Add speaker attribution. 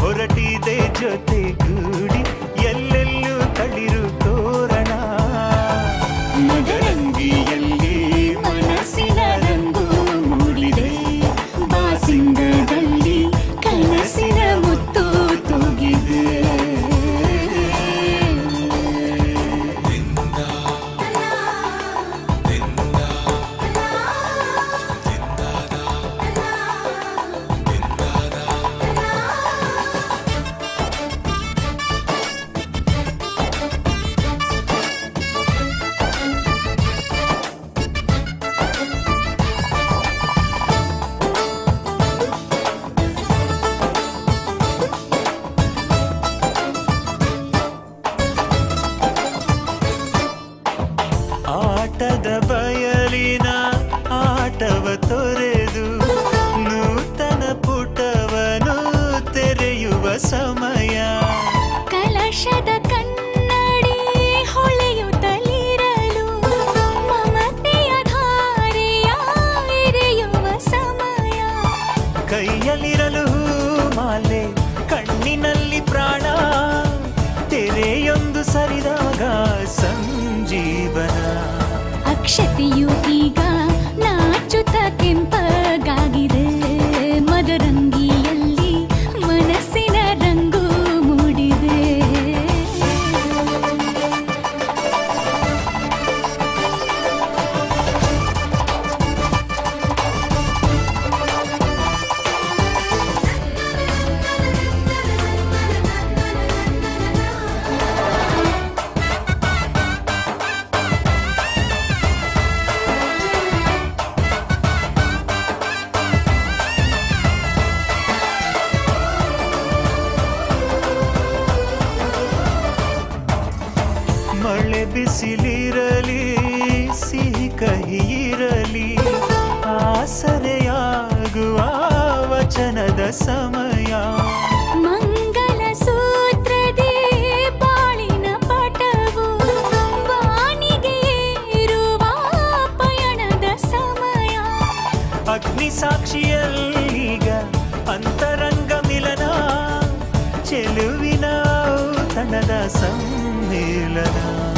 Speaker 1: ಹೊರಟಿದೆ ಜೊತೆಗೂ ಸರಿದಾಗ ಸಂಜೀವನ
Speaker 2: ಅಕ್ಷತಿಯು
Speaker 1: ಮಳೆ ಬಿಸಿಲಿರಲಿ ಸಿಹಿ ಕಹಿಯಿರಲಿ ಆಸರೆಯಾಗುವ ವಚನದ ಸಮಯ.
Speaker 2: ಮಂಗಲ ಸೂತ್ರದೇ ಬಾಳಿನ ಪಟವು ಬಾಣಿಗೆ ಇರುವ ಪಯಣದ ಸಮಯ.
Speaker 1: ಅಗ್ನಿ ಸಾಕ್ಷಿಯಲ್ಲೀಗ ಅಂತರ సమ్మేళనా.